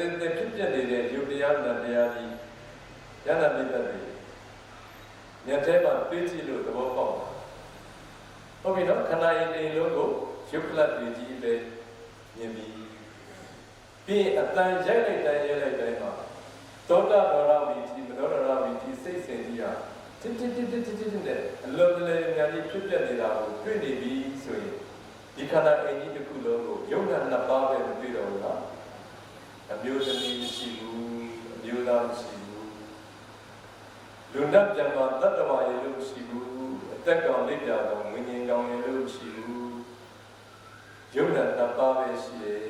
တင်တင်ဖြစ်ပြနေတဲ့ယုတ်တရားနဲ့တရားကြီးယန္တာမိတ်သက်တွေညထဲမှာတွေးကြည့်လို့သဘောပေါက်တာဟုတ်ပြီနော်ခန္ဓာရင်အိမ်လုံးကိုယုတ်ကလတ်တွေကြီးပဲမြင်ပြီးပြီးအတန်ရိုက်လိုက်တိုင်းရိုက်လိုက်တိုင်းမှာသောတာဒေါရဝီတိမနောဒရဝီတိစိတ်စဉ်ကြီးဟာတစ်တစ်တစ်တစ်တစ်နဲ့အလုံးလေးများကြီးဖြစ်ပြနေတာကိုတွေ့နေပြီဆိုရင်ဒီခန္ဓာအိမ်ကြီးတစ်ခုလုံးကိုယုံနာနှစ်ပါးပဲမတွေ့တော့ဘူးလား အမျိုးသမီးမရှိဘူးအမျိုးသားမရှိဘူးလူနဲ့ပြန်မှာတတ္တဝါရေလို့မရှိဘူးအသက်ကောင်လက်ပြကောင်ဝိညာဉ်ကောင်ရေလို့မရှိဘူးယုံနာနှစ်ပါးပဲရှိတယ်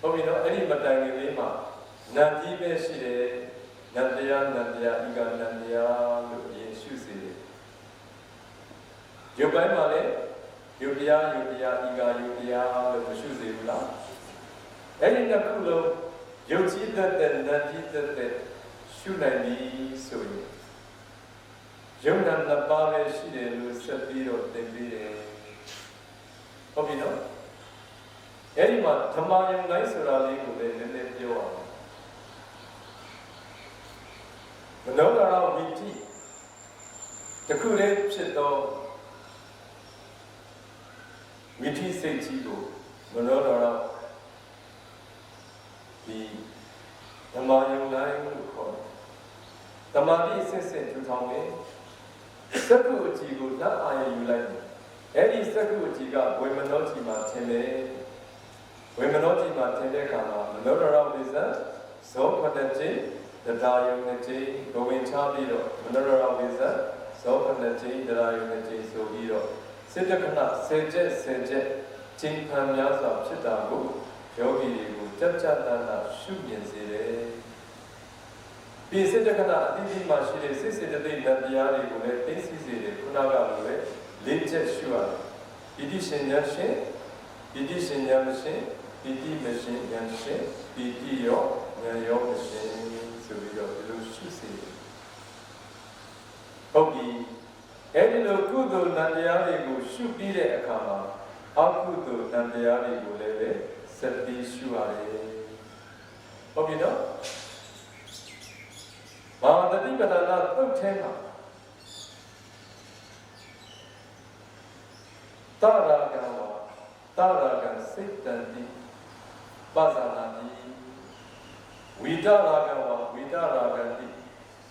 ဟုတ်ပြီနော်အဲ့ဒီမတိုင်ခင်လေးမှာနတ်ကြီးပဲရှိတယ်နတ်တရားနတ်တရားဤကနတ်တရားလို့အရင်ရှုစေတယ်ရုပ်ပိုင်းမှာလည်းယုတ်တရားယုတ်တရားဤကယုတ်တရားလို့မရှုစေဘူးလား အဲ့ဒီနှစ်ခုလုံးယုတ်ကြီးတတ်တဲ့နတ်ကြီးတတ်တဲ့ရှုနိုင်ပြီဆိုရင်ယုံနာနှစ်ပါးပဲရှိတယ်လို့ဆက်ပြီးတော့သင်ပေးတယ်ဟုတ်ပြီနော်အဲ့ဒီမှာဓမ္မယုံတိုင်းဆိုတာလေးကိုလည်းနည်းနည်းပြောအောင်မနောဒရဝိတိတခုလေးဖြစ်တော့ဝိတိစိတ်ကြီးကိုမနောဒရ ဒီဓမ္မယုံတိုင်းလို့ခေါ်တယ်ဓမ္မတိစစ်စစ်ထူထောင်တယ်စက္ကုအကြည့်ကိုလက်အာရုံယူလိုက်တယ်အဲ့ဒီစက္ကုအကြည့်ကဝေမနောကြည့်မှာထင်တယ်ဝေမနောကြည့်မှာထင်တဲ့အခါမှာမနောဒရဝိဇ္ဇဇောဖတတိတရားယုံနဲ့ကြည်ဘဝင်ချပြီးတော့မနောဒရဝိဇ္ဇဇောဖတတိတရားယုံနဲ့ကြည်ဆိုပြီးတော့စိတ္တကနဆယ်ချက်ဆယ်ချက်ချိန်ခံများစွာဖြစ်တာကိုယောဂီတွေ ကိုကြက်ကြက်တန်းတန်းရှုမြင်စေတယ်ဒီစိတ္တကနအတိအကျမှရှိတဲ့စိတ်စေတသိက်နဲ့တရားတွေကိုလည်းသိသိစေတယ်ခုနကလိုပဲလေးချက်ရှုရတယ်ဣတိရှင်ညာရှင်ဣတိရှင်ညာမရှင်ဣတိမရှင်ညာရှင်ဣတိရောညာရောမရှင်ဆိုပြီးတော့ဒီလိုရှုစေတယ်ဟုတ်ပြီအဲ့ဒီလိုကုသိုလ်နံတရားတွေကိုရှုပြီးတဲ့အခါမှာအကုသိုလ်နံတရားတွေကိုလည်း ပဲစက်ပြီးရှုရတယ်ဟုတ်ပြီနော်ဘာတတိပဒနာတုတ်ထဲမှာတာရာကံဝတာရာကံစိတ်တန်တိပဇာနာတိဝိတရာကံဝဝိတရာကံတိ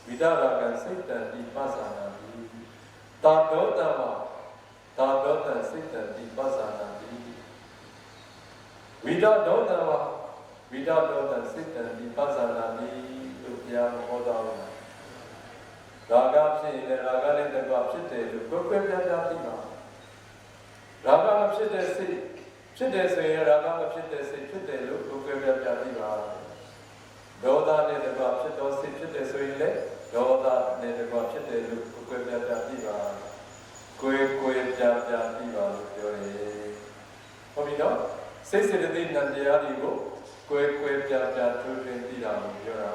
ဝိတရာကံစိတ်တန်တိပဇာနာတိတာတောတံဝတာတောတံစိတ်တန်တိပဇာနာတိ ဝိတဒောတံဝဝိတဒောတံစိတ်တန်တိပဇာနာတိလို့ဘုရားဟောတော်မူတာရာဂဖြစ်ရင်လည်းရာဂနဲ့တကွဖြစ်တယ်လို့ကိုယ်ကိုယ်ပြပြသိပါရာဂမဖြစ်တဲ့စိတ်ဖြစ်တယ်ဆိုရင်ရာဂမဖြစ်တဲ့စိတ်ဖြစ်တယ်လို့ကိုယ်ကိုယ်ပြပြသိပါဒေါသနဲ့တကွဖြစ်သောစိတ်ဖြစ်တယ်ဆိုရင်လည်းဒေါသနဲ့တကွဖြစ်တယ်လို့ကိုယ်ကိုယ်ပြပြသိပါကိုယ်ကိုယ်ပြပြသိပါလို့ပြောတယ်ဟုတ်ပြီနော် စိတ်စေတသိက်နဲ့တရားတွေကိုကိုယ်ကိုယ်ပြပြထွန်းထွန်းသိတာကိုပြောတာ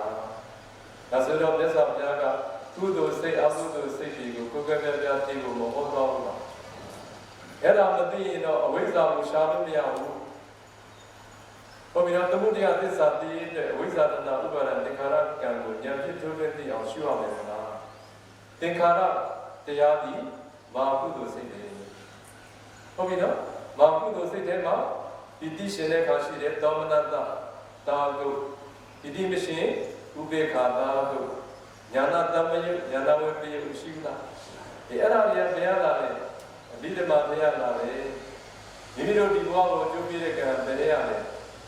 ဒါဆိုတော့မြတ်စွာဘုရားကကုသိုလ်စိတ်အကုသိုလ်စိတ်တွေကိုကိုယ်ကိုယ်ပြပြသိဖို့မဟုတ်တော့ဘူးလားအဲ့ဒါမသိရင်တော့အဝိဇ္ဇာကိုရှားလို့မရဘူးဘုရားသမုဒယသစ္စာသိတဲ့အဝိဇ္ဇာတဏဥပါဒသင်္ခါရကံကိုဉာဏ်ဖြင့်ထုတ်လွှင့်သိအောင်ရှုရမယ်လားသင်္ခါရတရားဒီမာကုသိုလ်စိတ်တွေဟုတ်ပြီနော်မာကုသိုလ်စိတ်ထဲမှာ ဒီတိရှင်တဲ့ခါရှိတဲ့သောမနတတာကုဒီတိမရှင်ဥပေက္ခတာကုညာနာတမယညာနာဝေပိယရှိဘူးလားဒီအဲ့ဒါတွေကဘယ်ရလာလဲအဘိဓမ္မာဘယ်ရလာလဲမိမိတို့ဒီဘဝကိုကြိုးပြတဲ့ကံဘယ်ရလဲ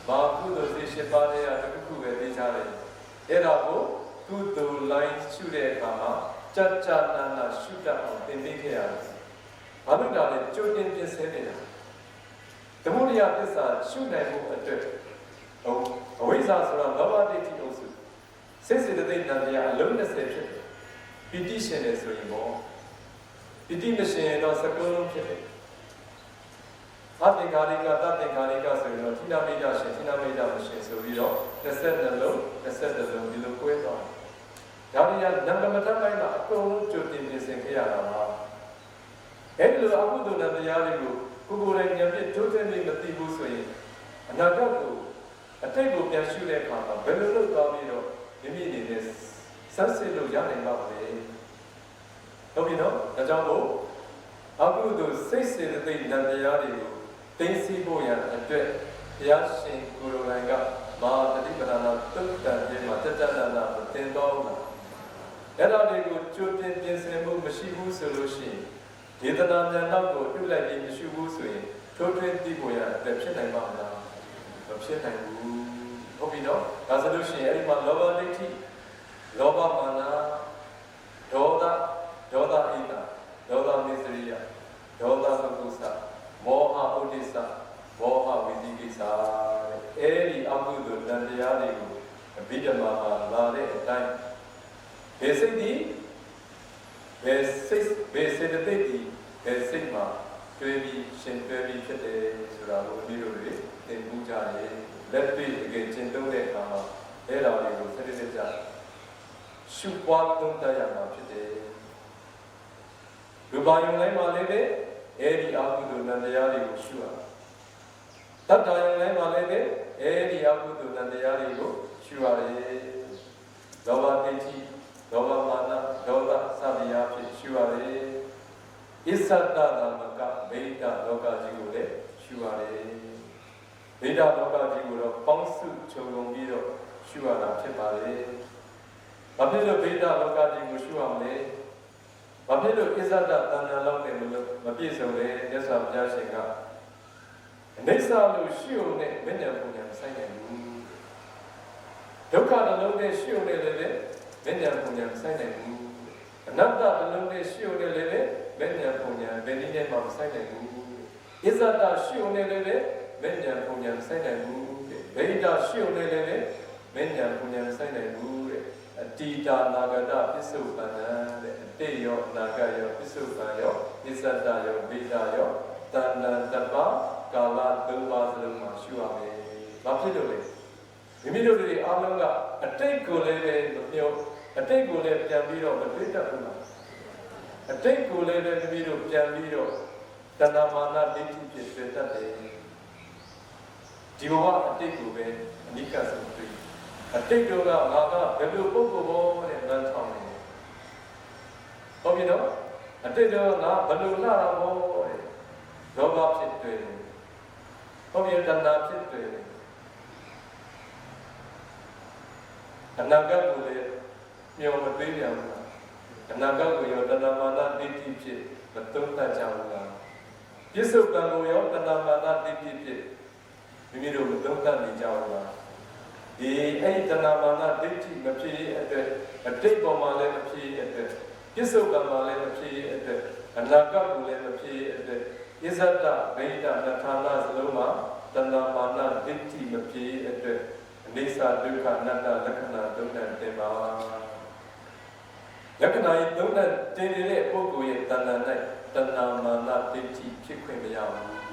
မာကုသိုလ်စိတ်ရှိပါတဲ့အတစ်ခုပဲသိချတယ်အဲ့ဒါကိုကုသိုလ်လိုင်းရှုတဲ့အခါမှာကြကြနာနာရှုတတ်အောင်သင်ပေးခဲ့ရတယ်ဘာလို့ဒါလဲကြိုတင်ပြင်ဆင်နေတာ သမုဒယသစ္စာရှုနိုင်မှုအတွက်ဟိုအဝိဇ္ဇာဆိုတာလောဘဒိဋ္ဌိအုပ်စုစိတ်စေတသိက်တန်တရားအလုံး20ဖြစ်တယ်ပီတိရှင်တယ်ဆိုရင်ပေါ့ပီတိမရှင်ရင်တော့စကုလုံးဖြစ်တယ်အတ္တကာရိကတတ္တကာရိကဆိုရင်တော့ထိနာမိတ်ရှင်ထိနာမိတ်မရှင်ဆိုပြီးတော့22လုံး22လုံးဒီလို꿰သွားတယ်ဒါတွေကနံပါတ်မတတ်ပိုင်းမှာအကုန်လုံးကြိုတင်ပြင်ဆင်ခဲ့ရတာပါအဲ့ဒီလိုအကုသိုလ်တရားတွေကို ကိုယ်ကိုယ်တိုင်ဉာဏ်ဖြင့်တိုးတက်နေမသိဘူးဆိုရင်အနာဂတ်ကိုအတိတ်ကိုပြန်ရှုတဲ့အခါမှာဘယ်လိုလုပ်သွားပြီးတော့မိမိအနေနဲ့ဆက်စစ်လို့ရနိုင်ပါ့မလဲဟုတ်ပြီနော်ဒါကြောင့်မို့အခုတို့စိတ်စေတသိက်နံတရားတွေကိုသိသိဖို့ရန်အတွက်ဘုရားရှင်ကိုယ်တော်တိုင်ကမာတတိပဒနာတုတ်တန်ပြေမှာတတနာနာကိုသင်တော်လာအဲ့ဒါတွေကိုကြိုတင်ပြင်ဆင်မှုမရှိဘူးဆိုလို့ရှိရင် ဒေသနာဉာဏ်တော့ကိုပြုလိုက်ပြီးမရှိဘူးဆိုရင်ထိုးထွင်းသိဖို့ရန်အတွက်ဖြစ်နိုင်ပါမလားမဖြစ်နိုင်ဘူးဟုတ်ပြီနော်ဒါဆိုလို့ရှိရင်အဲ့ဒီမှာလောဘဒိဋ္ဌိလောဘမာနဒေါသဒေါသဣဒဒေါသမစ္စရိယဒေါသသုကုသမောဟဥဒိစ္စမောဟဝိသိကိစ္စတဲ့အဲ့ဒီအကုသိုလ်တန်တရားတွေကိုအဘိဓမ္မာမှာလာတဲ့အတိုင်းဘယ်စိတ်ဒီဘယ်စိတ်ဘယ်စေတသိက်ဒီဘယ်စိတ်မှာတွေ့ပြီးရှင်တွေ့ပြီးဖြစ်တယ်ဆိုတာကိုအပြီးတို့တွေသင်ပူးကြတယ်လက်တွေ့တကယ်ကျင့်သုံးတဲ့အခါမှာအဲ့ဒါတွေကိုစနစ်တကျ ရှုပွားသုံးသပ်ရမှာဖြစ်တယ်လူပါယုံတိုင်းမှာလည်းပဲအဲ့ဒီအကုသိုလ်နံတရားတွေကိုရှုရတတ္တယုံတိုင်းမှာလည်းပဲအဲ့ဒီအကုသိုလ်နံတရားတွေကိုရှုရတယ်လောဘဒိဋ္ဌိလောဘမာနဒေါသစသည်အဖြစ်ရှုရတယ်ဣစ္ဆတနာမကဗိဒလောကကြီးကိုလည်းရှုရတယ်ဗိဒလောကကြီးကိုတော့ပေါင်းစုခြုံငုံပြီးတော့ရှုရတာဖြစ်ပါလေ ဘာဖြစ်လို့ဗိဒလောကကြီးကိုရှုရမလဲဘာဖြစ်လို့ဣဇဒတဏ္ဍာလောက်နဲ့မလို့မပြည့်စုံလဲမြတ်စွာဘုရားရှင်ကအနိစ္စလို့ရှိုံနဲ့မဉ္ဇဉ်ပုံညာဆိုင်နိုင်ဘူးဒုက္ခတလုံးနဲ့ရှိုံနဲ့လည်းပဲမဉ္ဇဉ်ပုံညာဆိုင်နိုင်ဘူးအနတ္တတလုံးနဲ့ရှိုံနဲ့လည်းပဲမဉ္ဇဉ်ပုံညာဘယ်နည်းနဲ့မှမဆိုင်နိုင်ဘူးဣဇဒရှိုံနဲ့လည်းပဲမဉ္ဇဉ်ပုံညာဆိုင်နိုင်ဘူးဗိဒရှိုံနဲ့လည်းပဲမဉ္ဇဉ်ပုံညာဆိုင်နိုင်ဘူးတဲ့အ တိတာနာဂတပစ္စုပန်တဲ့အတိယောနာဂယောပစ္စုပန်ယောပစ္စတယောဗိဒယောတဏ္ဍတပကာလသုံးပါးစလုံးမှာရှုရမယ်။ဘာဖြစ်လို့လဲ။မိမိတို့တွေအားလုံးကအတိတ်ကိုလည်းပဲမပြောအတိတ်ကိုလည်းပြန်ပြီးတော့မတွေးတတ်ဘူးလား။အတိတ်ကိုလည်းပဲမိမိတို့ပြန်ပြီးတော့တဏမာနဒိဋ္ဌိဖြစ်တွေ့တတ်တယ်။ဒီဘဝအတိတ်ကိုပဲအနိကဆုံးတွေ့ အတိတ်တို့ကငါကဘယ်လိုပုံကိုဘောတဲ့လမ်းဆောင်နေဟုတ်ပြီနော်အတိတ်တို့ကငါဘယ်လိုလာတာဘောတဲ့လောဘဖြစ်တွေ့တယ်ဟုတ်ပြီတဏှာဖြစ်တွေ့တယ်အနာဂတ်ကိုလည်းမျောမသိကြဘူးလားအနာဂတ်ကိုရောတဏှာမာနဒိဋ္ဌိဖြစ်မသုံးတတ်ကြဘူးလားပြစ္ဆုတ်ကံကိုရောတဏှာမာနဒိဋ္ဌိဖြစ်မိမိတို့မသုံးတတ်နေကြဘူးလား ဒီအဲ့ဒီတဏမာနဒိဋ္ဌိမဖြစ်ရဲ့အတွက်အတိတ်ပေါ်မှာလည်းမဖြစ်ရဲ့အတွက်ပြစ္ဆုတ်ကံမှာလည်းမဖြစ်ရဲ့အတွက်အနာဂတ်ကိုလည်းမဖြစ်ရဲ့အတွက်ဣဇဒဗိဒနထာနာစလုံးမှာတဏမာနဒိဋ္ဌိမဖြစ်ရဲ့အတွက်အိသဒုက္ခအနတ္တလက္ခဏာသုံးတန်တင်ပါလက္ခဏာသုံးတန်တင်နေတဲ့ပုဂ္ဂိုလ်ရဲ့တဏ္ဍာ၌တဏမာနဒိဋ္ဌိဖြစ်ခွင့်မရဘူး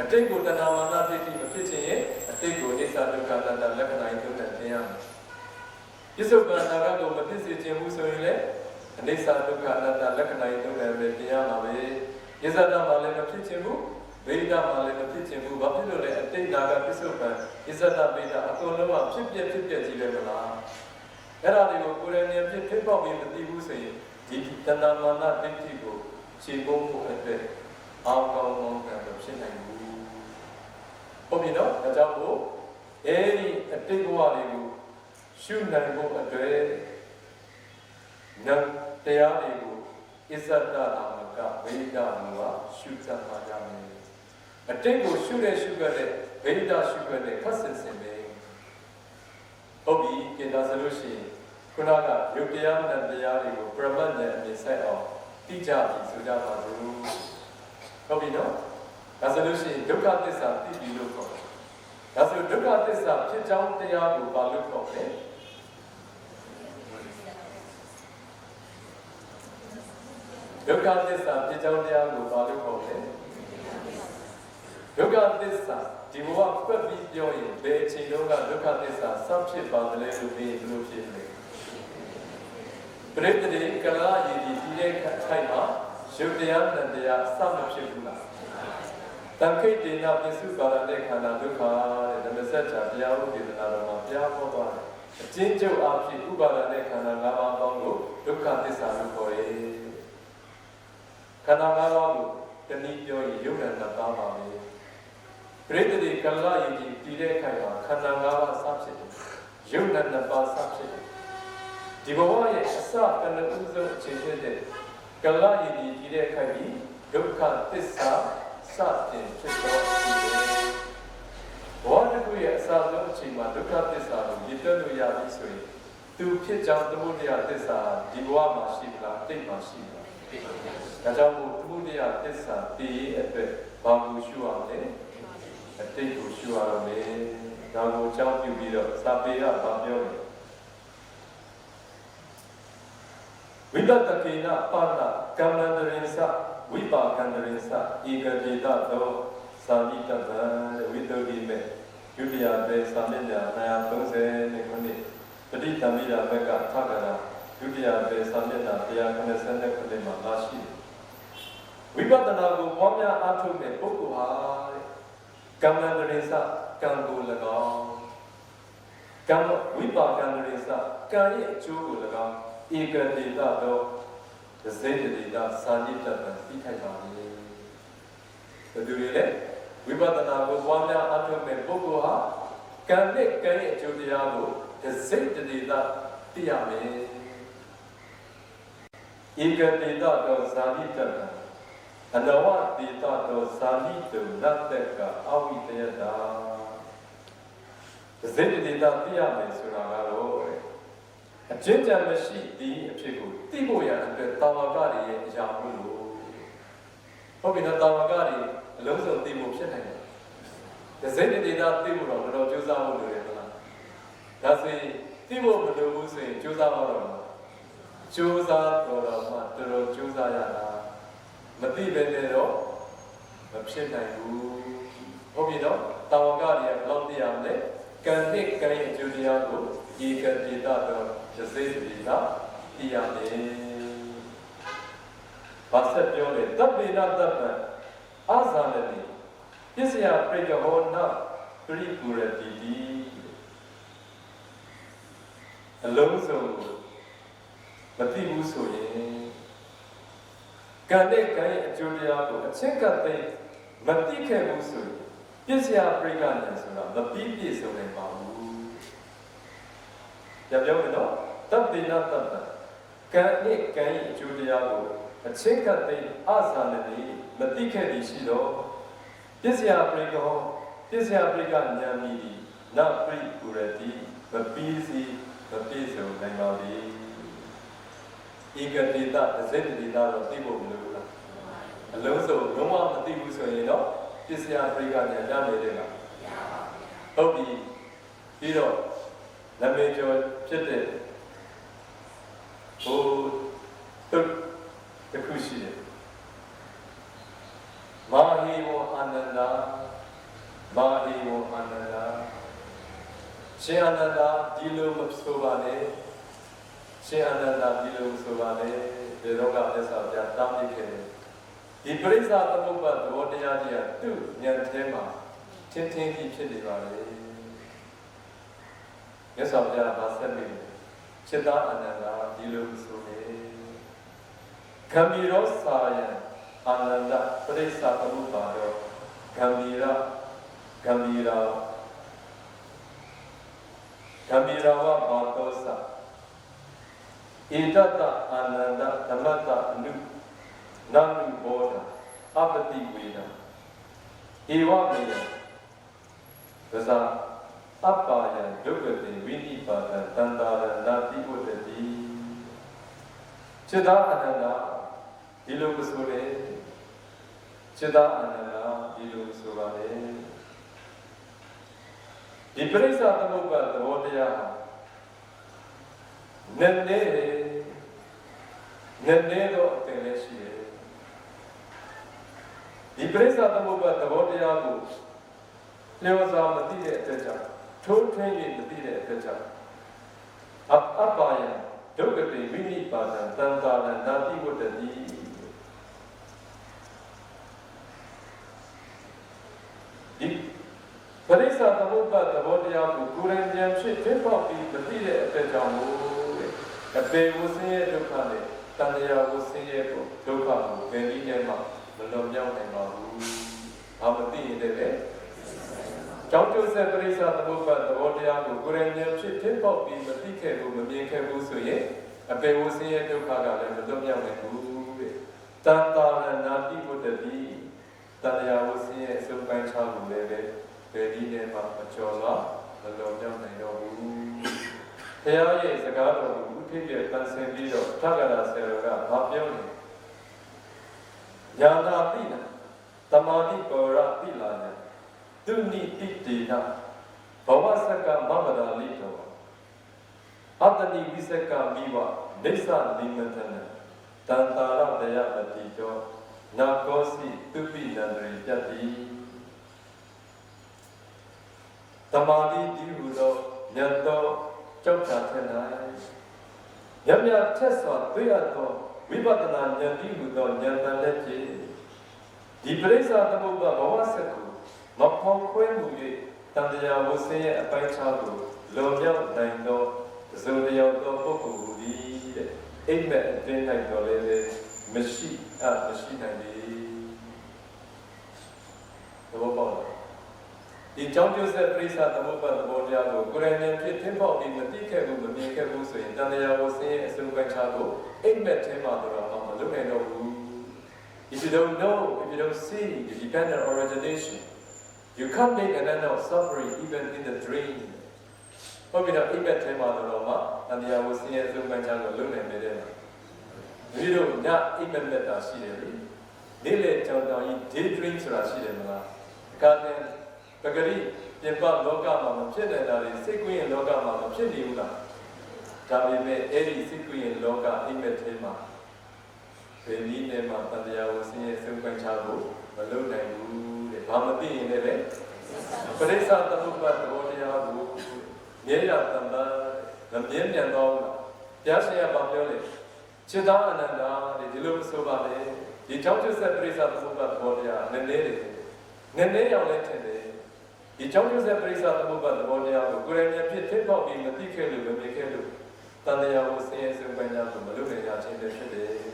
အတိတ်ကိုတဏမာနဒိဋ္ဌိမဖြစ်ခြင်းရဲ့အတိတ်ကိုအိသဒုက္ခအနတ္တလက္ခဏာသုံးတန်တင်ရမယ်ပြစ္ဆုတ်ကနာဂတ်ကိုမဖြစ်စေခြင်းဘူးဆိုရင်လည်းအနိစ္စဒုက္ခအနတ္တလက္ခဏာသုံးတန်ပဲတင်ရမှာပဲဣဇဒမှာလည်းမဖြစ်ခြင်းဘူးဗေဒမှာလည်းမဖြစ်ခြင်းဘူးဘာဖြစ်လို့လဲအတိတ်နာဂတ်ပြစ္ဆုတ်ကဣဇဒဗေဒအကုန်လုံးကဖြစ်ပြဖြစ်ပြကြီးပဲမလားအဲ့ဒါတွေကိုကိုယ်ရည်နဲ့ဖြစ်ဖြစ်ပေါက်ပြီးမသိဘူးဆိုရင်ဒီတဏမာနဒိဋ္ဌိကိုခြေကုန်းဖို့အတွက်အောင်းကောင်းကောင်းကံဖြစ်နိုင်ဘူး ဟုတ်ပြီနော်ဒါကြောင့်မို့အဲဒီအတိတ်ဘဝတွေကိုရှုနိုင်ဖို့အတွက်ဉာဏ်တရားတွေကိုအစ္ဆဒအာမကဗေဒမူကရှုသတ်ပါကြမယ်အတိတ်ကိုရှုတဲ့ရှုခဲ့တဲ့ဗေဒရှုခဲ့တဲ့ခက်ဆင်ဆင်ပဲဟုတ်ပြီကျင်တာဆိုလို့ရှိရင်ခုနကယုတ်တရားနဲ့တရားတွေကိုပြမတ်နဲ့အမြင်ဆက်အောင်သိကြပြီဆိုကြပါစို့ဟုတ်ပြီနော် ဒါဆိုလို့ရှိရင်ဒုက္ခသစ္စာသိပြီလို့ခေါ်တယ်။ဒါဆိုဒုက္ခသစ္စာဖြစ်ကြောင်းတရားကိုဘာလို့ခေါ်လဲ။ဒုက္ခသစ္စာဖြစ်ကြောင်းတရားကိုဘာလို့ခေါ်လဲ။ဒုက္ခသစ္စာဒီဘဝပြတ်ပြီးပြောရင်ဘယ်အချိန်လုံးကဒုက္ခသစ္စာစဖြစ်ပါသလဲလို့ပြီးဘယ်လိုဖြစ်လဲ။ပရိသေကလာယီဒီဒီရဲ့ခိုင်မှာရုပ်တရားနဲ့တရားစမဖြစ်ဘူးလား။ တန်ခိတ်တေနပစ္စုပါဒတဲ့ခန္ဓာဒုက္ခတဲ့ဓမ္မစကြာတရားဥဒေသနာတော်မှာဘုရားဟောသွားတယ်အကျဉ်းချုပ်အဖြစ်ဥပါဒတဲ့ခန္ဓာ၅ပါးပေါင်းကိုဒုက္ခသစ္စာလို့ခေါ်တယ်ခန္ဓာ၅ပါးကိုတနည်းပြောရင်ယုံနာနှစ်ပါးပါပဲပရိသေတိကလယင်ကြီးတည်တဲ့ခိုင်မှာခန္ဓာ၅ပါးစဖြစ်တယ်ယုံနာနှစ်ပါးစဖြစ်တယ်ဒီဘဝရဲ့အစကနဦးဆုံးအချိန်ဖြစ်တဲ့ကလယင်ကြီးတည်တဲ့ခိုင်ပြီးဒုက္ခသစ္စာ စတင်ဖြစ်တော်မူတယ်။ဘောဓကုရဲ့အစဆုံးအချိန်မှာဒုက္ခသစ္စာကိုရည်တွက်လို့ရပြီဆိုရင်သူဖြစ်ကြောင်းသမုဒယသစ္စာဒီဘဝမှာရှိမလားတိတ်မှာရှိမလား။ဒါကြောင့်မို့သမုဒယသစ္စာတည်ရဲ့အတွက်ဘာကိုရှုရမလဲ။အတိတ်ကိုရှုရတော့မယ်။ဒါကိုအကြောင်းပြုပြီးတော့စာပေကဘာပြောလဲ။ဝိပတ္တကေနပါဏကမ္မန္တရိသ ဝိပါကန္တရိသဧကတိတသောသာတိတဗံဝိတ္တုတိမေယုတ္တရာပေသာမည930ခုနှစ်ပဋိသမိရာဘက်ကထကရာယုတ္တရာပေသာမည190ခုနှစ်မှာလာရှိတယ်ဝိပဿနာကိုပွားများအားထုတ်တဲ့ပုဂ္ဂိုလ်ဟာတဲ့ကမ္မန္တရိသကံကို၎င်းကံဝိပါကန္တရိသကံရဲ့အကျိုးကို၎င်းဧကတိတသော ဒဇိတတိတစာနိတ္တံသိထိုက်ပါလေဘယ်သူတွေလဲဝိပဿနာကိုပွားများအားထုတ်မဲ့ပုဂ္ဂိုလ်ဟာကံနဲ့ကံရဲ့အကျိုးတရားကိုဒဇိတတိတသိရမယ်ဧကတိတသောစာနိတ္တံအနဝတိတသောစာနိတုနတ္တကအဝိတယတာဒဇိတတိတသိရမယ်ဆိုတာကတော့ အကျဉ်းချမရှိသည့်အဖြစ်ကိုသိဖို့ရတဲ့အတွက်တာဝကတွေရဲ့အရာမှုလို့ဟုတ်ပြီနော်တာဝကတွေအလုံးစုံသိဖို့ဖြစ်နိုင်တယ်။ဒဇိတတိတာသိဖို့တော့တော်တော်ကြိုးစားဖို့လိုတယ်မလား။ဒါဆိုရင်သိဖို့မလိုဘူးဆိုရင်ကြိုးစားတော့တော့ကြိုးစားတော့တော့မှတော်တော်ကြိုးစားရတာမသိပဲနဲ့တော့မဖြစ်နိုင်ဘူး။ဟုတ်ပြီနော်တာဝကတွေကဘယ်လောက်သိရမလဲ။ကံနဲ့ကံရဲ့အကျိုးတရားကို ဒီကတိတာတော့ရစေတိတာသိရမယ်။ဘာဆက်ပြောလဲတပ်ပေနတပ်ပံအာဇာနတိပစ္စယပရိကဟောနာပရိပူရတိတိအလုံးစုံကိုမသိဘူးဆိုရင်ကံနဲ့ကံရဲ့အကျိုးတရားကိုအချက်ကသိမသိခဲ့ဘူးဆိုရင်ပစ္စယပရိကဉာဏ်ဆိုတာမပြီးပြည့်စုံနိုင်ပါဘူး။ ကြပြောမယ်နော်တပ်ပေနတပ်ပံကံနဲ့ကံရဲ့အကျိုးတရားကိုအချင်းကသိအာသနတိမတိခဲ့သည်ရှိတော့ပစ္စယပရိကောပစ္စယပရိကဉာဏ်မီသည်နပရိပူရတိမပြီးစီမပြည့်စုံနိုင်ပါသည်ဧကတိတအဇိတတိတတော့သိဖို့မလိုဘူးလားအလုံးစုံလုံးဝမသိဘူးဆိုရင်တော့ပစ္စယပရိကဉာဏ်ရနေတဲ့လားဟုတ်ပြီပြီးတော့နမေကျော် ဖြစ်တဲ့ဟိုတုတ်တခုရှိတယ်မာဟိဝအာနန္ဒာမာဟိဝအာနန္ဒာရှင်အာနန္ဒာဒီလိုမဆိုပါနဲ့ရှင်အာနန္ဒာဒီလိုမဆိုပါနဲ့ဒီတော့ကမြတ်စွာဘုရားတောင်းပြခဲ့တယ်ဒီပရိစ္ဆာသမုပ္ပါသဘောတရားကြီးကသူ့ဉာဏ်ထဲမှာထင်းထင်းကြီးဖြစ်နေပါလေ မြတ်စွာဘုရားဗာဆက်မိတယ်จิตအာနန္ဒာဒီလိုဆိုနေဂံမီရောစာယံအာနန္ဒပရိစ္ဆာသမုပ္ပါရောဂံမီရဂံမီရာဂံမီရာဝဘာတောသဧတတအာနန္ဒဓမ္မတအနုနန္နုဘောဓအပတိဝေဒဧဝမေယသဇာ အပ္ပါယဒုက္ခတိဝိနိပါဒတန္တာရနာတိဝတ္တိจิตာအနန္တဒီလိုဆိုလေจิตာအနန္တဒီလိုဆိုပါလေဒီပရိစ္ဆာသမုပ္ပါသဘောတရားဟာနည်းနည်းနည်းနည်းတော့အတင်လည်းရှိတယ်ဒီပရိစ္ဆာသမုပ္ပါသဘောတရားကိုလျော်စွာမသိတဲ့အတွက်ကြောင့် ထိုးထွင်း၍မသိတဲ့အတွက်ကြောင့်အအပ္ပါယဒုက္ခတိဝိနိပါဒံတန်တာရနာတိဝတ္တိရိစ္ဆာသမုပ္ပါသဘောတရားကိုကိုယ်တိုင်ဉာဏ်ဖြင့်သိပေါက်ပြီးမသိတဲ့အတွက်ကြောင့်မို့တဲ့အပေဝဆင်းရဲဒုက္ခနဲ့တဏှာဝဆင်းရဲကိုဒုက္ခကိုဘယ်နည်းနဲ့မှမလွန်မြောက်နိုင်ပါဘူး။ဘာမသိရင်လည်း ကြောင့်ကျိုးဆက်ပရိစ္ဆာသမုပ္ပါသဘောတရားကိုကိုယ်တိုင်ဉာဏ်ဖြင့်သိပေါက်ပြီးမသိခဲ့ဘူးမမြင်ခဲ့ဘူးဆိုရင်အပေဝဆင်းရဲဒုက္ခကလည်းမလွန်မြောက်နိုင်ဘူးတဲ့။တန်တာရဏတိဘုဒ္ဓတိတဏှာဝဆင်းရဲအစုံပိုင်းခြားလို့လည်းပဲဘယ်နည်းနဲ့မှမကျော်လွားမလွန်မြောက်နိုင်တော့ဘူး။ဘုရားရဲ့စကားတော်ကိုဥထိပ်ရဲ့တန်ဆင်ပြီးတော့ထက္ကရာဆရာတော်ကဘာပြောလဲ။ညာနာတိနာတမာတိကောရတိလာညာ သူနိတိတေနဘဝစကမမဒါလိတောအတ္တနိဝိစကမိဝဒိသနိမတနတန်တာရတယပတိတောနာကောစီသူပိနန္ဒရိပြတ္တိတမာတိတိဟုသောမြတ်သောကြောက်ချထက်၌မြတ်မြတ်ထက်စွာတွေ့ရသောဝိပဿနာဉာဏ်တိဟုသောဉာဏ်တန်လက်ဖြင့်ဒီပရိစ္ဆာသမုပ္ပါဘဝစကု မဖောင်ခွဲမှု၍တန်တရားဝဆင်းရဲ့အပိုင်းခြားကိုလွန်မြောက်နိုင်သောဇုံတရားသောပုဂ္ဂိုလ်ဟူသည်တဲ့အိမ်မက်အတွင်း၌တော်လည်းပဲမရှိအမရှိနိုင်လေသဘောပေါက်လားဒီကြောင့်ကျိုးဆက်ပရိစ္ဆာသမုပ္ပါသဘောတရားကိုကိုယ်တိုင်ဉာဏ်ဖြင့်သင်ပေါက်ပြီးမသိခဲ့ဘူးမမြင်ခဲ့ဘူးဆိုရင်တန်တရားဝဆင်းရဲ့အစုံပိုင်းခြားကိုအိမ်မက်ထဲမှာတော့မလုပ်နိုင်တော့ဘူး If you don't know, if you don't see the dependent origination, you can't make an end of suffering even in the dream. ဟုတ်ပြီတော့အိမ်မက်ထဲမှာတော့မှအတရားကိုဆင်းရဲဆုံးမှန်းချလို့လုံနိုင်နေတဲ့မှာဒီလိုညအိမ်မက်လက်တာရှိတယ်လေနေ့လေကြောင်တောင်ကြီး day dream ဆိုတာရှိတယ်မလားအခါနဲ့ပဂရိပြင်ပလောကမှာမဖြစ်နေတာတွေစိတ်ကူးရင်လောကမှာမဖြစ်နေဘူးလားဒါပေမဲ့အဲ့ဒီစိတ်ကူးရင်လောကအိမ်မက်ထဲမှာဘယ်နည်းနဲ့မှတရားကိုဆင်းရဲဆုံးမှန်းချဖို့မလုံနိုင်ဘူးတဲ့ ဘာမသိရင်လည်းပရိစ္ဆာသမုပ္ပါသဘောတရားကိုမြဲရတန်တာမမြဲမြံတော့ဘုရားရှင်ကပြောလေจิตာအနန္တာဒီလိုဆိုပါလေဒီကြောင့်ကျဆက်ပရိစ္ဆာသမုပ္ပါသဘောတရားနည်းနည်းလေးနည်းနည်းရောက်လဲထင်တယ်ဒီကြောင့်ကျဆက်ပရိစ္ဆာသမုပ္ပါသဘောတရားကိုကိုယ်ရည်ဖြစ်ထစ်ပေါက်ပြီးမသိခဲ့လို့မမြင်ခဲ့လို့တန်တရားကိုဆင်းရဲဆုံးပညာကိုမလုပ်နိုင်ကြခြင်းပဲဖြစ်တယ်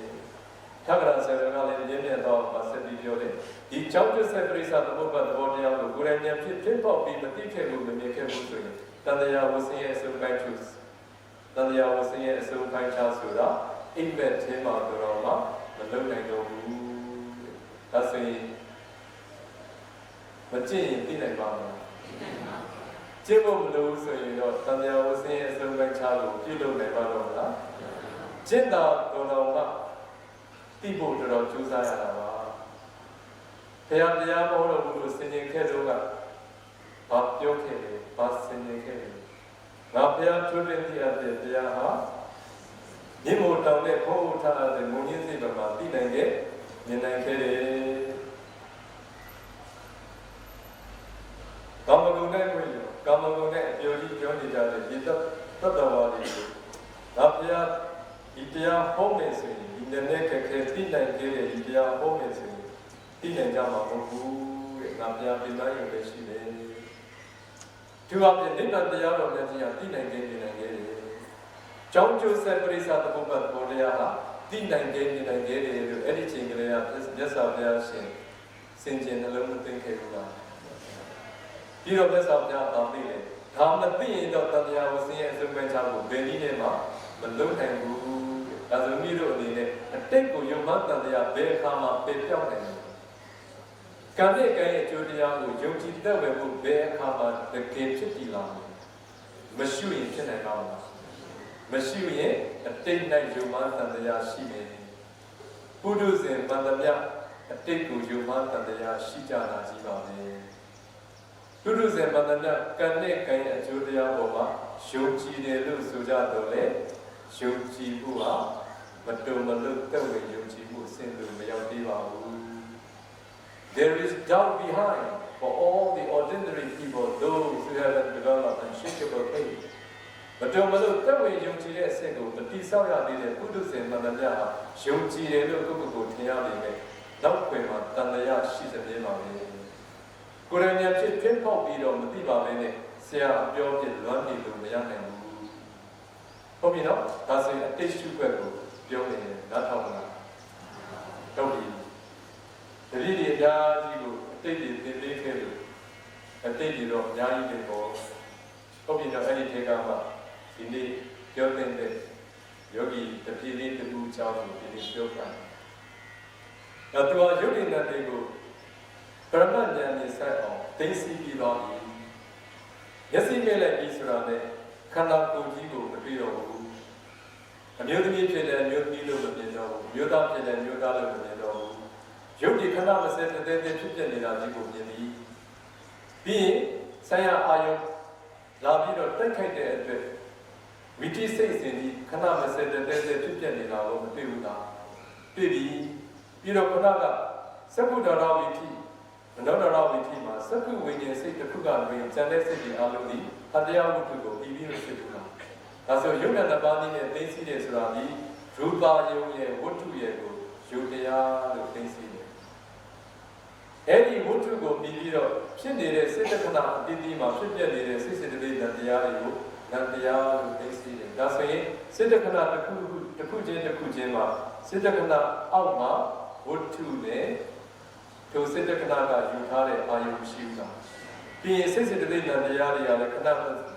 ထပ်ကြရဆရာကလည်းမြင်မြင်တော့မဆက်ပြီးပြောတယ်ဒီကြောင့်ကျဆက်ပရိစ္ဆာသမုပ္ပါသဘောတရားကိုကိုယ်ရည်ဖြစ်ထစ်ပေါက်ပြီးမသိခဲ့လို့မမြင်ခဲ့ဘူးဆိုရင်တန်တရားဝဆင်းရဲ့အစုံပိုင်းသူတန်တရားဝဆင်းရဲ့အစုံပိုင်းချဆိုတာအိမ်ဘက်ထဲမှာတော့မှမလုံနိုင်တော့ဘူးဒါဆိုရင်မကြည့်ရင်သိနိုင်ပါမလားကျင့်ဖို့မလို့ဆိုရင်တော့တန်တရားဝဆင်းရဲ့အစုံပိုင်းချလို့ပြုလုပ်နိုင်ပါတော့မလားကျင့်တာတော်တော်မှ သိဖို့တော်တော်ကြိုးစားရတာပါဘုရားတရားမဟုတ်တော့ဘူးလို့ဆင်ခြင်ခဲ့တော့ကဘာပြောခဲ့လဲဘာဆင်ခြင်ခဲ့လဲငါဘုရားကျွတ်တဲ့တရားတဲ့တရားဟာမြင့်မို့တောင်းတဲ့ဘုဟုထားတဲ့မုံရင်းစိတ်မှာသိနိုင်ခဲ့မြင်နိုင်ခဲ့တယ်ကာမဂုဏ်နဲ့ကိုကာမဂုဏ်နဲ့အပြောကြီးပြောနေကြတဲ့ဒီတတ်တော်ဝါဒီကိုငါဘုရားဒီတရားဟောမယ်ဆိုရင် ဒီနည်းနည်းခက်ခဲသိနိုင်ခဲ့တဲ့ဒီတရားဟောမယ်ဆိုရင်သိနိုင်ကြမှာမဟုတ်ဘူးတဲ့ငါဘုရားပြင်သားရုံပဲရှိတယ်သူအပြင်နိဗ္ဗာန်တရားတော်မြတ်ကြီးဟာသိနိုင်ခြင်းမြင်နိုင်ခြင်းတယ်။ကြောင်းကျိုးဆက်ပရိစ္ဆာသဘောပတ်ဘောတရားဟာသိနိုင်ခြင်းမြင်နိုင်ခြင်းတယ်လို့အဲ့ဒီချိန်ကလေးကမြတ်စွာဘုရားရှင်စင်ကြင်နှလုံးမသွင်းခဲ့ဘူးလား။ပြီးတော့မြတ်စွာဘုရားတော်သိတယ်။ဒါမသိရင်တော့တရားကိုဆင်းရဲအစုံပဲချဖို့ဘယ်နည်းနဲ့မှမလုပ်နိုင်ဘူး။ ဒါဆိုမိတို့အနေနဲ့အတိတ်ကိုယုံမှန်တရားဘယ်အခါမှပယ်ပြောင်းနိုင်တယ်ကံနဲ့ကံရဲ့အကျိုးတရားကိုယုံကြည်တတ်ဝယ်မှုဘယ်အခါမှတကယ်ဖြစ်တည်လာမလဲမရှိရင်ဖြစ်နိုင်ပါ့မလားမရှိရင်အတိတ်၌ယုံမှန်တရားရှိမယ်ပုထုဇဉ်မန္တမြအတိတ်ကိုယုံမှန်တရားရှိကြတာကြီးပါပဲပုထုဇဉ်မန္တမြကံနဲ့ကံရဲ့အကျိုးတရားပေါ်မှာယုံကြည်တယ်လို့ဆိုကြတော့လေ ယုံကြည်မှုဟာမတုံမလွတ်တဲ့ဝေယုံကြည်မှုအဆင့်လို့မရောက်သေးပါဘူး There is doubt behind for all the ordinary people, those who haven't developed unshakable faith. မတော်မလို့တက်ဝင်ယုံကြည်တဲ့အဆင့်ကိုမတိဆောက်ရသေးတဲ့ပုထုဇဉ်မှန်သမျှဟာယုံကြည်တယ်လို့ကိုယ့်ကိုယ်ကိုထင်ရပေမဲ့နောက်ွယ်မှာတန်လျာရှိသမျှပါပဲကိုယ်တိုင်ဉာဏ်ဖြင့်ထွန်းပေါက်ပြီးတော့မသိပါဘဲနဲ့ဆရာအပြောပြလွမ်းနေလို့မရနိုင်ဘူး ဟုတ်ပြီနော်ဒါဆိုရင်အတိတ်ရှုွက်ကိုပြောနေတယ်နားထောင်တာတော့ဒီတတိယအများကြီးကိုအတိတ်တွေသင်ပေးခဲ့လို့အတိတ်တွေတော့အများကြီးတွေပေါ့ဟုတ်ပြီနော်အဲ့ဒီထေကမှာဒီနေ့ပြောတဲ့ယောဂီတပြေးလေးတခုချောင်းကိုဒီနေ့ပြောပြတယ်။ဒါသူကယုတ်ဉာဏ်တွေကိုပရမတ်ဉာဏ်နဲ့ဆက်အောင်သိသိပြီးတော့ပြီ။မျက်စိမဲ့လိုက်ပြီးဆိုတာနဲ့ ခန္ဓာကိုယ်ကြီးကိုမတွေ့တော့ဘူး။အမျိုးသမီးဖြစ်တဲ့အမျိုးသမီးလို့မမြင်တော့ဘူး။မျိုးသားဖြစ်တဲ့အမျိုးသားလို့မမြင်တော့ဘူး။ယုတ်ဒီခန္ဓာမစဲတဲ့တဲ့ဖြစ်ပြနေတာကြီးကိုမြင်ပြီးပြီးရင်ဆံရအာယုလာပြီးတော့တိုက်ခိုက်တဲ့အတွက်ဝိတိစိတ်စဉ်ဒီခဏမစဲတဲ့တဲ့ဖြစ်ပြနေတာကိုမတွေ့ဘူးလားတွေ့ပြီပြီးတော့ခဏကသက္ကုတ္တရဝိတိ မနောတရဝိတိမှာသက္ကုဝိညာဉ်စိတ်တစ်ခုကတွင်ဇန်တဲ့စိတ်တွေအလုံးဒီအတရားဝတ္ထုကိုပြီးပြီးလို့ဖြစ်ဘူးလားဒါဆိုယုတ်တဲ့နှစ်ပါးနည်းနဲ့သိသိတယ်ဆိုတာဒီရူပါယုံရဲ့ဝတ္ထုရဲ့ကိုယုတ်တရားလို့သိသိတယ်အဲ့ဒီဝတ္ထုကိုပြီးပြီးတော့ဖြစ်နေတဲ့စိတ်တက္ကနာအတိအသီးမှာဖြစ်ပြနေတဲ့စိတ်စေတသိက်တရားတွေကိုနံတရားလို့သိသိတယ်ဒါဆိုရင်စိတ်တက္ကနာတစ်ခုတစ်ခုချင်းတစ်ခုချင်းမှာစိတ်တက္ကနာအောက်မှာဝတ္ထုနဲ့ ထိုစိတ်တက္ကနာကယူထားတဲ့အာယုရှိဘူးလားပြီးရင်စိတ်စေတသိက်တရားတွေကလည်းခဏ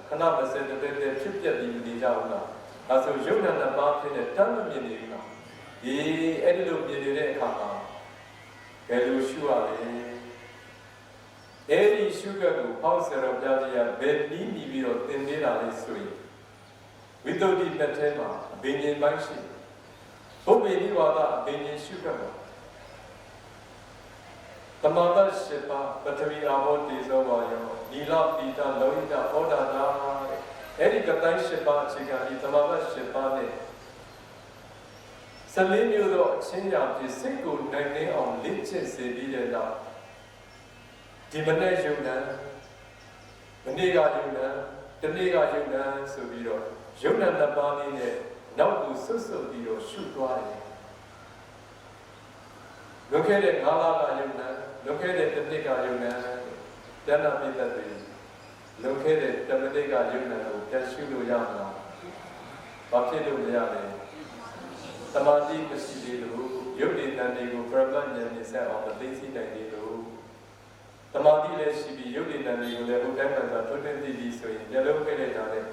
ခဏမစတဲ့တဲ့တဲ့ဖြစ်ပြပြီးနေကြဘူးလားဒါဆိုယုံနာနှစ်ပါးဖြစ်တဲ့တမ်းမမြင်နေဘူးလားဒီအဲ့ဒီလိုမြင်နေတဲ့အခါမှာဘယ်လိုရှုရလဲအဲ့ဒီရှုကပ်ကိုပေါ့ဆရာတော်ပြကြီးကဘယ်နည်းနေပြီးတော့သင်နေတာလဲဆိုရင်ဝိတ္တုတိပတ်ထဲမှာအဘိညာဉ်ပိုင်းရှိဘုဗ္ဗေနိဝါဒအဘိညာဉ်ရှုကပ်ပါ တမတရှိပါပထဝီအာဘောတေဇောဝါယောနီလပိတာလောဟိတဩဒါနာအဲ့ဒီကတိုင်းရှိပါအခြေခံဒီတမတရှိပါနဲ့ဆလင်းမျိုးသောအချင်းရာဖြစ်စိတ်ကိုနိုင်နေအောင်လင့်ကျင့်စေပြီးတဲ့နောက်ဒီမနေ့ယုံနံမနေ့ကယုံနံတနေ့ကယုံနံဆိုပြီးတော့ယုံနံနှစ်ပါးလေးနဲ့နောက်ကိုဆွတ်ဆွတ်ပြီးတော့ရှုသွားတယ်လွန်ခဲ့တဲ့၅လကယုံနံ လွန်ခဲ့တဲ့တစ်နှစ်ကယုံနံတဏ္ဍပိတ္တတွေလွန်ခဲ့တဲ့တစ်မိနစ်ကယုံနံကိုပြန်ရှုလို့ရမလားဘာဖြစ်လို့မရလဲသမာဓိမရှိသေးလို့ယုတ်တည်တန်တွေကိုပြမဉာဏ်နဲ့ဆက်အောင်မသိသိနိုင်သေးလို့သမာဓိလည်းရှိပြီးယုတ်တည်တန်တွေကိုလည်းဘုဒ္ဓဘာသာထွန်းထွန်းသိပြီးဆိုရင်မျက်လုံးခဲ့တဲ့ကြားနဲ့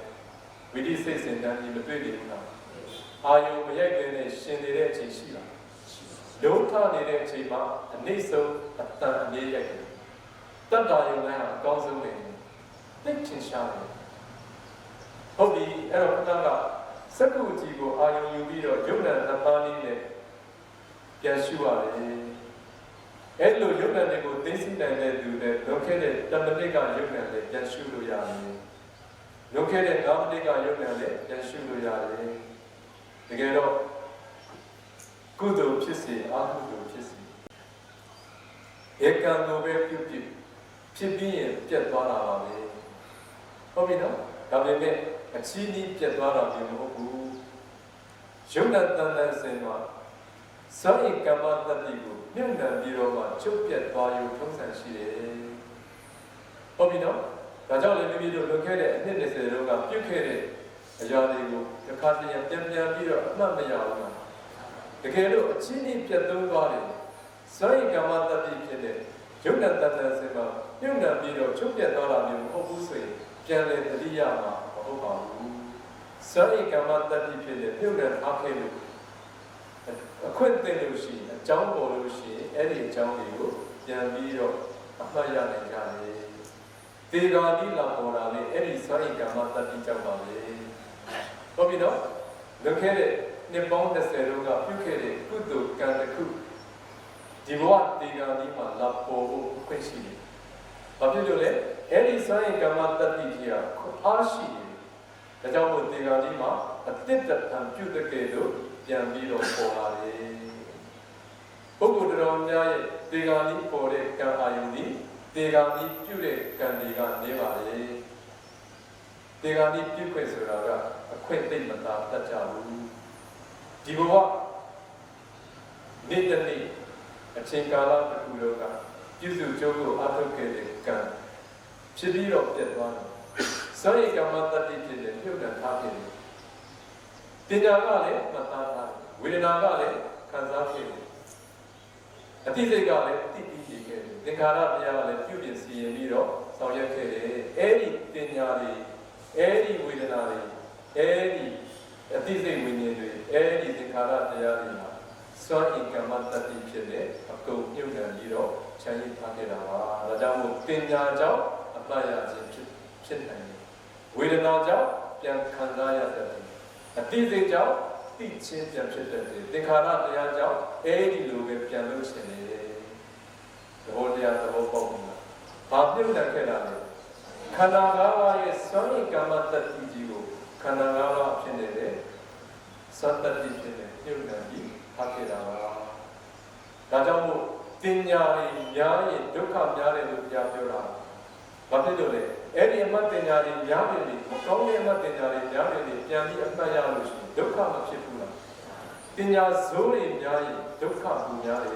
ဝိသိစိတ်စင်တန်းကြီးမတွေ့နေဘူးလားအာယုံမရိုက်တဲ့ရှင်နေတဲ့အချိန်ရှိလား လုံးထနေတဲ့အချိန်မှာအနည်းဆုံးအတန်အမြဲရိုက်တယ်တတ္တာယုံလည်းအကောင်းဆုံးပဲသိချင်ရှားတယ်ဟုတ်ပြီအဲ့တော့ခဏကစက္ကုကြီးကိုအာယုံယူပြီးတော့ယုံနာနှစ်ပါးလေးနဲ့ပြန်ရှုရတယ်အဲ့လိုယုံနာတွေကိုသိသိနိုင်တဲ့သူတွေလွန်ခဲ့တဲ့တမနစ်ကယုံနာနဲ့ပြန်ရှုလို့ရတယ်လွန်ခဲ့တဲ့၅မိနစ်ကယုံနာနဲ့ပြန်ရှုလို့ရတယ်တကယ်တော့ ကုသိုလ်ဖြစ်စေအကုသိုလ်ဖြစ်စေဧကံကိုပဲပြုပြုဖြစ်ပြီးရင်ပြတ်သွားတာပါပဲဟုတ်ပြီနော်ဒါပေမဲ့အချီးနှီးပြတ်သွားတာမျိုးမဟုတ်ဘူးယုံနာတန်တန်စင်မှာစောဣကမ္မတတိကိုမြင့်နှံပြီးတော့မှချုပ်ပြတ်သွားရုံထုံးစံရှိတယ်ဟုတ်ပြီနော်ဒါကြောင့်လည်းမိမိတို့လွန်ခဲ့တဲ့အနှစ်20လောက်ကပြုတ်ခဲ့တဲ့အရာတွေကိုတစ်ခါတည်းပြန်ပြန်ပြီးတော့အမှတ်မရဘူးလား တကယ်လို့အချင်းကြီးပြတ်သုံးသွားတယ်စောဣကမ္မတတိဖြစ်တဲ့ယုံနာတန်တန်စင်မှာမြင့်နှံပြီးတော့ချုပ်ပြတ်သွားတာမျိုးမဟုတ်ဘူးဆိုရင်ပြန်လေတတိယမှာမဟုတ်ပါဘူးစောဣကမ္မတတိဖြစ်တဲ့မြင့်နှံအားခဲ့လို့အခွင့်အရေးလို့ရှိရင်အကြောင်းပေါ်လို့ရှိရင်အဲ့ဒီအကြောင်းတွေကိုပြန်ပြီးတော့အမှတ်ရနိုင်ကြတယ်။ဒေဂာတိလာပေါ်တာလေအဲ့ဒီစွမ်းရည်ကမ္မတတိကြောင့်ပါလေ။ဟုတ်ပြီနော်။လွန်ခဲ့တဲ့ နှစ်ပေါင်း30လောက်ကပြုခဲ့တဲ့ကုသိုလ်ကံတစ်ခုဒီဘဝဒေဂာတိမှာလာပေါ်ဖို့ခွင့်ရှိတယ်။ဘာဖြစ်လို့လဲ။အဲ့ဒီစွမ်းရည်ကမ္မတတိကြီးကအားရှိတယ်။ဒါကြောင့်မို့ဒေဂာတိမှာအတိတ်တံပြုတဲ့ကဲလို့ပြန်ပြီးတော့ပေါ်လာတယ်ပုဂ္ဂိုလ်တော်များရဲ့တေဂာနိပေါ်တဲ့ကံအာယုန်ဒီတေဂာနိပြုတဲ့ကံတွေကနေပါလေတေဂာနိပြုခွင့်ဆိုတာကအခွင့်သိမ့်မသာတတ်ကြဘူး ဒီဘဝနေ့တစ်နေ့အချိန်ကာလတစ်ခုလုံးကပြုစုကြိုးကိုအထုတ်ခဲ့တဲ့ကံဖြစ်ပြီးတော့ပြတ်သွားတယ်စွန့်ရည်ကမ္မတတ္တိဖြစ်တဲ့ပြုတ်တန်ထားဖြစ်တယ်ပညာကလည်းမှတ်သားထားတယ်ဝေဒနာကလည်းခံစားဖြစ်တယ်အတိစိတ်ကလည်းတိတိကျခဲ့တယ်သင်္ခါရတရားကလည်းပြုပြင်စီရင်ပြီးတော့ဆောင်ရွက်ခဲ့တယ်အဲ့ဒီပညာတွေအဲ့ဒီဝေဒနာတွေအဲ့ဒီအတိစိတ်ဝိညာဉ်တွေ အဲ့ဒီသင်္ခါရတရားတွေမှာစွန့်ဤကမ္မတတ္တိဖြစ်တဲ့အကုန်ပြုတ်ကန်ပြီးတော့ချမ်းရည်ထားခဲ့တာပါဒါကြောင့်မို့ပညာကြောင့်အမှတ်ရခြင်းဖြစ်ဖြစ်နိုင်တယ်ဝေဒနာကြောင့်ပြန်ခံစားရတတ်တယ်အတိစိတ်ကြောင့်သိချင်းပြန်ဖြစ်တတ်တယ်သင်္ခါရတရားကြောင့်အဲ့ဒီလိုပဲပြန်လို့ရှင်နေတယ်သဘောတရားသဘောပေါက်ပြီလားဘာပြုတ်တက်ခဲ့တာလဲခန္ဓာ၅ပါးရဲ့စွန့်ဤကမ္မတတ္တိကြီးကိုခန္ဓာ၅ပါးဖြစ်နေတဲ့ သတ္တတိဖြစ်နေပြုတ်နေပြီးထားခဲ့တာပါဒါကြောင့်မို့တင်ညာတွေများရင်ဒုက္ခများတယ်လို့ကြားပြောတာဘာဖြစ်လို့လဲအဲ့ဒီအမှတ်တင်ညာတွေများတယ်လေမကောင်းတဲ့အမှတ်တင်ညာတွေများတယ်လေပြန်ပြီးအမှတ်ရလို့ရှိရင်ဒုက္ခမဖြစ်ဘူးလားတင်ညာဇိုးတွေများရင်ဒုက္ခပူများတယ်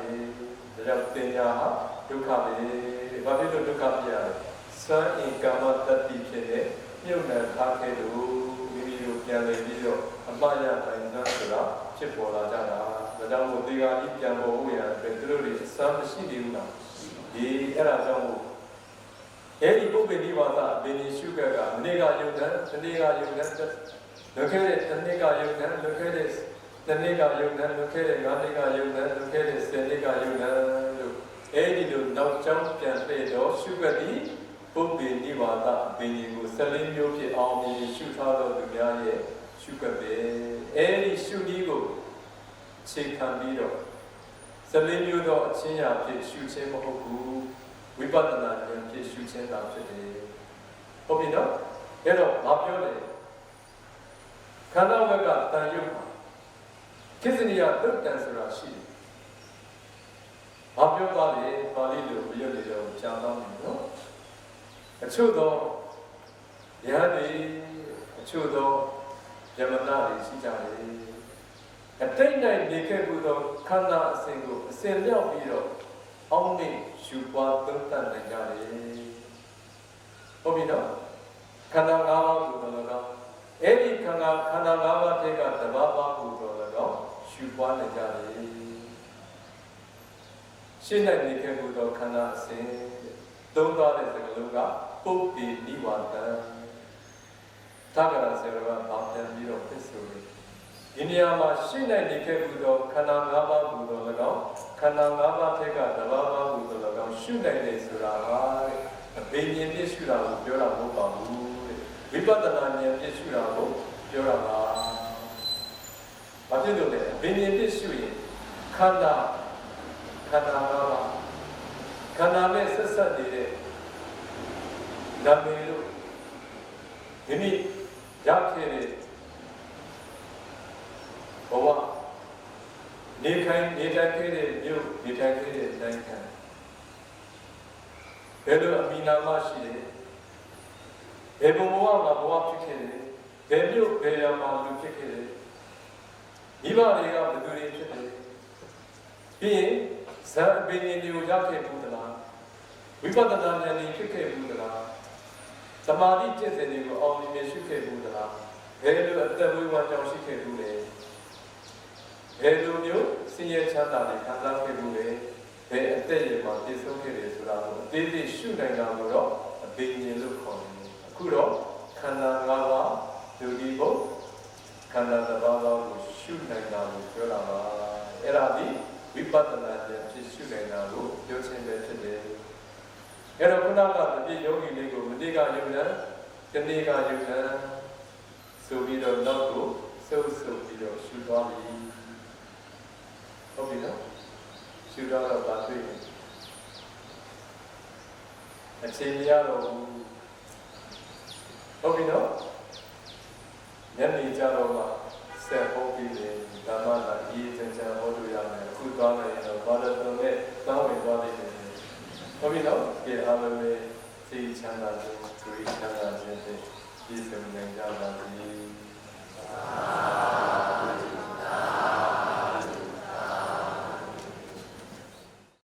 ဒါကြောင့်တင်ညာဟာဒုက္ခပဲဘာဖြစ်လို့ဒုက္ခပြရလဲစွမ်းအင်ကာမတတ္တိဖြစ်တဲ့မြုပ်နှံထားခဲ့လို့မိမိတို့ ပြန်လည်ပြီးတော့အမှတ်ရနိုင်သလားဆိုတာဖြစ်ပေါ်လာကြတာဒါကြောင့်မို့ဒီကကြီးပြန်ပေါ်ဖို့ရအတွက်သူတို့တွေအစမ်းမရှိသေးဘူးလားဒီအဲ့ဒါကြောင့်မို့အဲ့ဒီပုပ္ပေနိဝါဒဘင်းရှုကကမနေ့ကယုံတယ်ဒီနေ့ကယုံတယ်လွန်ခဲ့တဲ့တစ်နေ့ကယုံတယ်လွန်ခဲ့တဲ့တစ်နေ့ကယုံတယ်လွန်ခဲ့တဲ့ငါးနေ့ကယုံတယ်လွန်ခဲ့တဲ့ဆယ်နေ့ကယုံတယ်လို့အဲ့ဒီလိုနောက်ကျောင်းပြန်ပြေတော့ရှုကတိ ပုပ္ပေနိဝါဒဘင်းကို14မျိုးဖြစ်အောင်မြင်ရှုထားတော်သူများရဲ့ရှုကပဲအဲ့ဒီရှုနည်းကိုချိန်ခံပြီးတော့14မျိုးသောအချင်းရာဖြစ်ရှုခြင်းမဟုတ်ဘူးဝိပဿနာဉာဏ်ဖြစ်ရှုခြင်းသာဖြစ်တယ်ဟုတ်ပြီနော်အဲ့တော့မပြောလေခန္ဓာဝက်ကတန်ရုပ်ကိစ္စနိယသုတ်တန်ဆိုတာရှိတယ်မပြောပါလေပါဠိလိုမရွတ်နေတော့ကြားတော့မယ်နော် အချို့သောယဟန်တွေအချို့သောယမနာတွေရှိကြတယ်အတိတ်၌နေခဲ့မှုသောခန္ဓာအစဉ်ကိုအစဉ်မြောက်ပြီးတော့အောင်းနေယူပွားသုံးသပ်နိုင်ကြတယ်ဟုတ်ပြီနော်ခန္ဓာ၅ပါးကိုတော့လည်းကောင်းအဲ့ဒီခန္ဓာခန္ဓာ၅ပါးတည်းကတဘာဘာကိုတော့လည်းကောင်းယူပွားနိုင်ကြတယ်ရှင်းနိုင်နေခဲ့မှုသောခန္ဓာအစဉ်သုံးသွားတဲ့စကားလုံးက ပုပ္ပိနိဝါဒံသာဂရဆေရကဘာပြန်ပြီးတော့ဖြစ်ဆိုတယ်ဒီနေရာမှာရှင်းနိုင်နေခဲ့မှုသောခန္ဓာ၅ပါးကိုတော့၎င်းခန္ဓာ၅ပါးထက်ကတဘာဘာကိုတော့၎င်းရှုနိုင်တယ်ဆိုတာဟာအဘိညာဉ်ပြည့်ရှုတာကိုပြောတာမဟုတ်ပါဘူးတဲ့ဝိပဿနာဉာဏ်ပြည့်ရှုတာကိုပြောတာပါဘာဖြစ်လို့လဲအဘိညာဉ်ပြည့်ရှုရင်ခန္ဓာခန္ဓာ၅ပါးခန္ဓာနဲ့ဆက်ဆက်နေတဲ့ နာမည်လို့ဒီနေ့ရခဲ့တဲ့ဘဝနေခိုင်းနေထိုင်ခဲ့တဲ့မြို့နေထိုင်ခဲ့တဲ့နိုင်ငံဘယ်လိုအမိနာမရှိလဲဘယ်ဘဝမှာဘဝဖြစ်ခဲ့လဲဘယ်မြို့ဘယ်ရွာမှာလူဖြစ်ခဲ့လဲမိဘတွေကဘယ်သူတွေဖြစ်တယ်ပြီးရင်ဇာပင်ရင်တွေကိုရောက်ခဲ့ဘူးသလားဝိပဿနာဉာဏ်တွေဖြစ်ခဲ့ဘူးသလား သမာဓိကျင့်စဉ်တွေကိုအောင်မြင်ရှိခဲ့ဘူးသလားဘယ်လိုအသက်ဝိဝါကြောင့်ရှိခဲ့ဘူးလဲဘယ်လိုမျိုးဆင်းရဲချမ်းသာတွေခံစားခဲ့ဘူးလဲဘယ်အသက်ရည်မှာပြည့်စုံခဲ့တယ်ဆိုတာကိုအသေးသေးရှုနိုင်တာကိုတော့အပင်ဉ္လို့ခေါ်တယ်အခုတော့ခန္ဓာ၅ပါးဒုတိဘုခန္ဓာတစ်ပါးကိုရှုနိုင်တာကိုပြောတာပါအဲ့ဒါဒီဝိပဿနာဉာဏ်ဖြစ်ရှုနိုင်တာကိုပြောခြင်းပဲဖြစ်တယ်အဲ့ တော့ခုနကတပြည့်ယောဂီလေးကိုမတိကယုံတယ်တနေ့ကယုံတယ်ဆိုပြီးတော့နောက်ကိုစုပ်စုပ်ပြီးတော့ရှုသွားပြီဟုတ်ပြီနော်ရှုတော့တော့ဗာတွေ့တယ်အချိန်မရတော့ဘူးဟုတ်ပြီနော်ညနေကြတော့မှဆက်ဟောပြီးတယ်ဓမ္မလာအေးချမ်းချမ်းဟောလို့ရမယ်အခုသွားလိုက်ရင်တော့ဘာလို့တော့လဲတောင်းဝင်သွားလိမ့်မယ်ဟုတ်ပြီနော်ဒီအားလုံး ပဲသိချမ်းသာခြင်း၊တွေ့ချမ်းသာခြင်းဖြင့်ပြည့်စုံနိုင်ကြပါစေ။